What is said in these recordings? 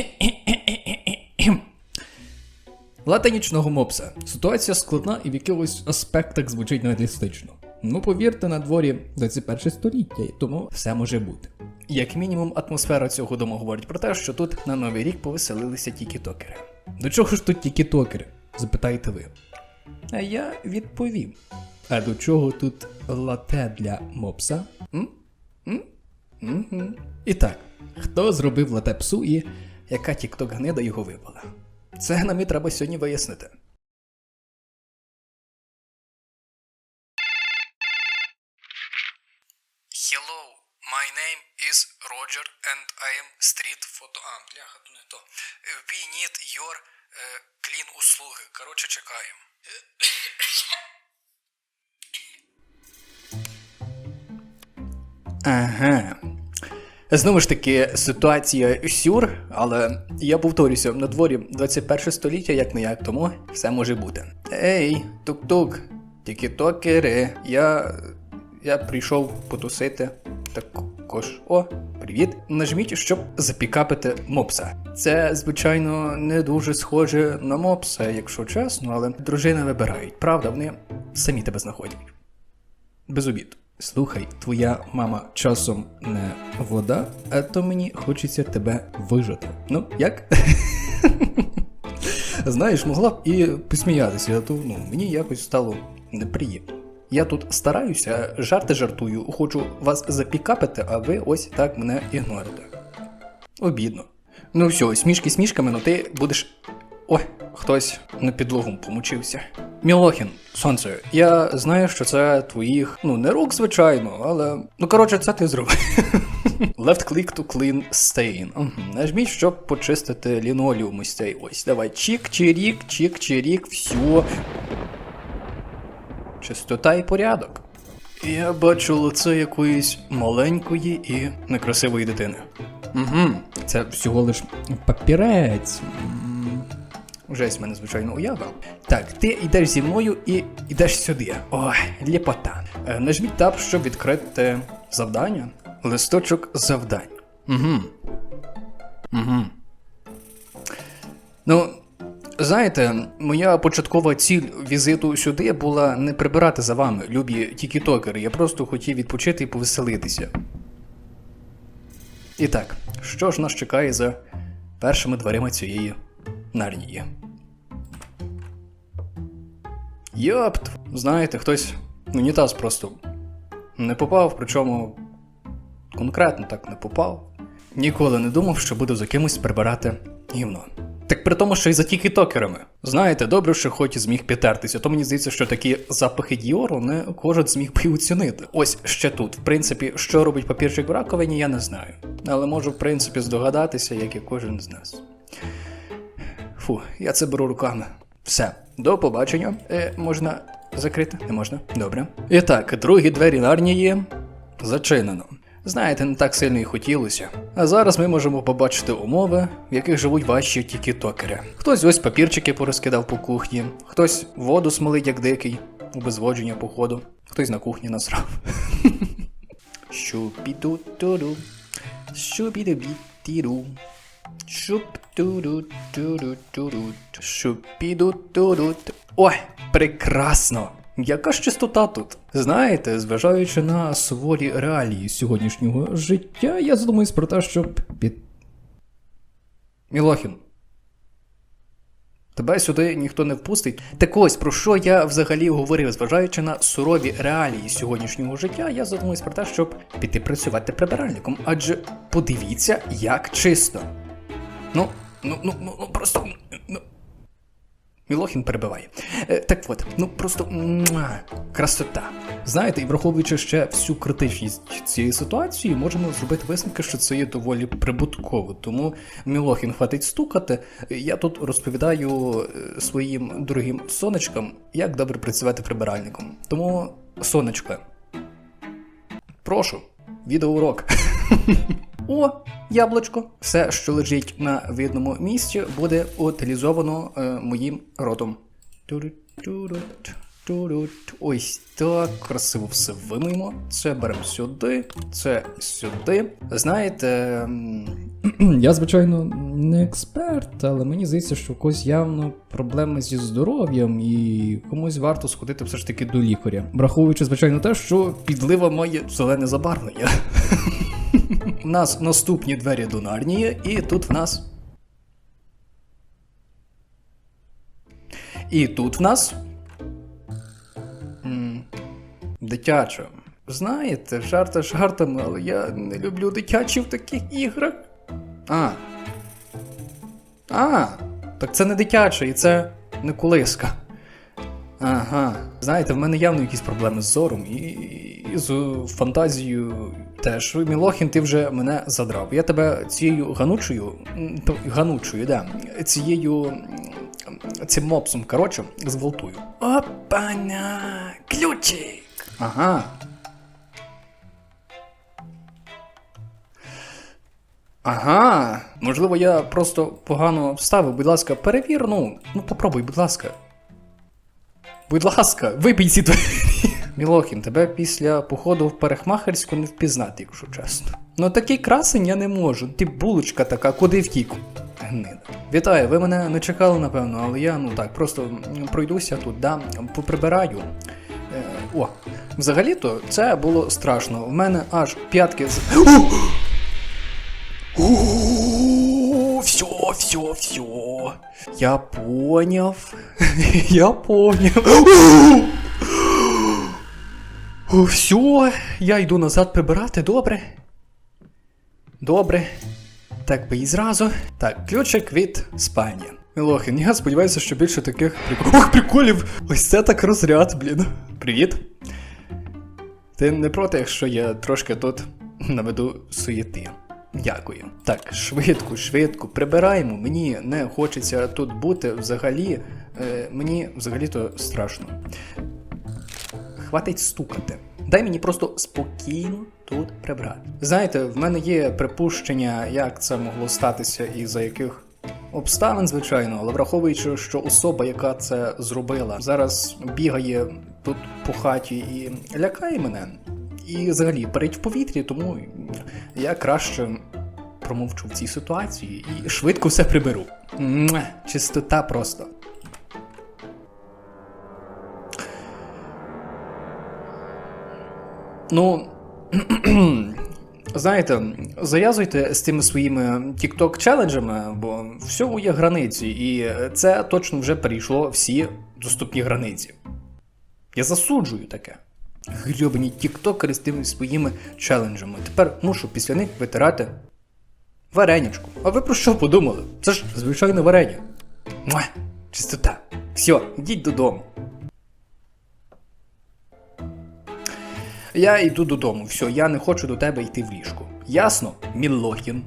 Латинічного мопса. Ситуація складна і в якихось аспектах звучить реалістично. Ну, повірте, на дворі 21 століття, тому все може бути. Як мінімум, атмосфера цього дому говорить про те, що тут на новий рік повеселилися тікітокери. До чого ж тут тікітокери? запитаєте ви. А я відповім. А до чого тут лате для мопса? М? М? Мгм. І так, хто зробив лате псу і яка тікток гнида його випала? Це нам і треба сьогодні вияснити. Hello, my name is Roger and I am street photo... А, бляха, то не то. We need your е, clean услуги. Коротше, чекаємо. Ага. Знову ж таки, ситуація сюр, але я повторюся, на дворі 21 століття, як не як, тому все може бути. Ей, тук-тук, тікітокери, я. я прийшов потусити. Також. О, привіт. Нажміть, щоб запікапити мопса. Це, звичайно, не дуже схоже на мопса, якщо чесно, але дружини вибирають. Правда, вони самі тебе знаходять. Без обід. Слухай, твоя мама часом не вода, а то мені хочеться тебе вижити. Ну, як? Знаєш, могла б і посміятися, а то ну, мені якось стало неприємно. Я тут стараюся, жарти жартую, хочу вас запікапити, а ви ось так мене ігнорите. Обідно. Ну все, смішки смішками, ну ти будеш. Ой, хтось на підлогу помучився. Мілохін, сонце, я знаю, що це твоїх, ну, не рук, звичайно, але. Ну, коротше, це ти зробив. Left click to clean stain. Угу. Нажміть, щоб почистити лінолеум ось цей ось. Давай. Чік-чирік, чік-чирік, все. Чистота і порядок. Я бачу лице якоїсь маленької і некрасивої дитини. Угу. Це всього лиш папірець. Жесть в мене, звичайно, уява. Так, ти йдеш зі мною і йдеш сюди. Ой, ліпота. Е, Нажміть тап, щоб відкрити завдання. Листочок завдань. Угу. Угу. Ну, знаєте, моя початкова ціль візиту сюди була не прибирати за вами, любі тікітокери. Я просто хотів відпочити і повеселитися. І так, що ж нас чекає за першими дверима цієї нарнії? Йопт, знаєте, хтось унітаз просто не попав, причому конкретно так не попав. Ніколи не думав, що буду за кимось прибирати гівно. Так при тому, що й за тікітокерами. Знаєте, добре, що хоч і зміг підтертися, то мені здається, що такі запахи Діору не кожен зміг би оцінити. Ось ще тут. В принципі, що робить папірчик в раковині, я не знаю. Але можу, в принципі, здогадатися, як і кожен з нас. Фу, я це беру руками. Все, до побачення. Е, можна закрити? Не можна. Добре. І так, другі двері нарнії зачинено. Знаєте, не так сильно і хотілося. А зараз ми можемо побачити умови, в яких живуть ваші тікітокери. Хтось ось папірчики порозкидав по кухні, хтось воду смолить як дикий, обезводження походу, хтось на кухні насрав. Щупіду-туду, щупіду-бі-тіру. Шуп-ту-ду-ту-ду-ту-ду. Шупіду-ту-ду. Ой, прекрасно! Яка ж чистота тут? Знаєте, зважаючи на суворі реалії сьогоднішнього життя, я задумуюсь про те, щоб під. Мілохін. Тебе сюди ніхто не впустить. Так ось про що я взагалі говорив, зважаючи на сурові реалії сьогоднішнього життя, я задумуюсь про те, щоб піти працювати прибиральником. Адже подивіться, як чисто. Ну, ну, ну, ну, ну просто. Ну. Мілохін перебиває. Е, так от, ну просто красота. Знаєте, і враховуючи ще всю критичність цієї ситуації, можемо зробити висновки, що це є доволі прибутково. Тому Мілохін хватить стукати. Я тут розповідаю е, своїм дорогим сонечкам, як добре працювати прибиральником. Тому, сонечко, прошу, відеоурок. О, яблучко. Все, що лежить на видному місці, буде утилізовано е, моїм ротом. Ось так, красиво все вимиємо. Це беремо сюди, це сюди. Знаєте. Я, звичайно, не експерт, але мені здається, що у когось явно проблеми зі здоров'ям і комусь варто сходити все ж таки до лікаря. Враховуючи, звичайно, те, що підлива має зелене забарвлення. У нас наступні двері до Нарнії, і тут в нас. І тут в нас. м, Дитяча. Знаєте, жарти жартами, але я не люблю дитячі в таких іграх. А. А, так це не дитяче, і це не колиска. Ага. Знаєте, в мене явно якісь проблеми з зором і, і з фантазією теж. Мілохін, ти вже мене задрав. Я тебе цією ганучою, ганучою, да, цією цим мопсом, коротше, зґвалтую. Опаня! Ключик! Ага. Ага, можливо, я просто погано вставив. Будь ласка, перевір, ну, ну попробуй, будь ласка. Будь ласка, вибій ці двері. Мілохін, тебе після походу в парикмахерську не впізнати, якщо чесно. Ну такий красень я не можу. Ти булочка така, куди втік? Гнида. Вітаю, ви мене не чекали, напевно, але я ну так, просто пройдуся тут, да, поприбираю. Е, о, взагалі-то це було страшно. В мене аж п'ятки з. Все, все, все. Я поняв. Я поняв. Все, я йду назад прибирати, добре. Добре. Так би і зразу. Так, ключик від спальні. Мілохін, я сподіваюся, що більше таких приколів. Ох, приколів! Ось це так розряд, блін. Привіт. Ти не проти, якщо я трошки тут наведу суєти. Дякую. Так, швидко, швидко, прибираємо. Мені не хочеться тут бути взагалі. Е, мені взагалі-то страшно. Хватить стукати. Дай мені просто спокійно тут прибрати. Знаєте, в мене є припущення, як це могло статися і за яких обставин, звичайно, але враховуючи, що особа, яка це зробила, зараз бігає тут по хаті і лякає мене, і взагалі парить в повітрі, тому я краще промовчу в цій ситуації і швидко все приберу. Чистота просто. Ну. Знаєте, зав'язуйте з тими своїми TikTok челенджами, бо всьому є границі, і це точно вже перейшло всі доступні границі. Я засуджую таке. Грьобані тіктокери з тими своїми челенджами. Тепер мушу після них витирати варенячку. А ви про що подумали? Це ж звичайне варення. Муа, чистота. Все, йдіть додому. Я йду додому, все, я не хочу до тебе йти в ліжко. Ясно, Мілохін?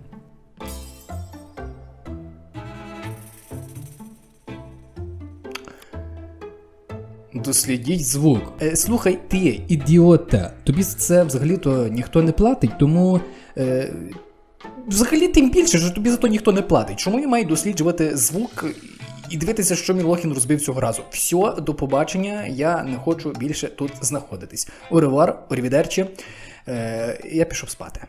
Дослідіть звук. Е, слухай, ти, ідіота, тобі за це взагалі-то ніхто не платить, тому. Е, взагалі тим більше, що тобі за то ніхто не платить. Чому я маю досліджувати звук і дивитися, що Мілохін розбив цього разу? Все, до побачення, я не хочу більше тут знаходитись. Оревар, орівідерчі. Е, я пішов спати.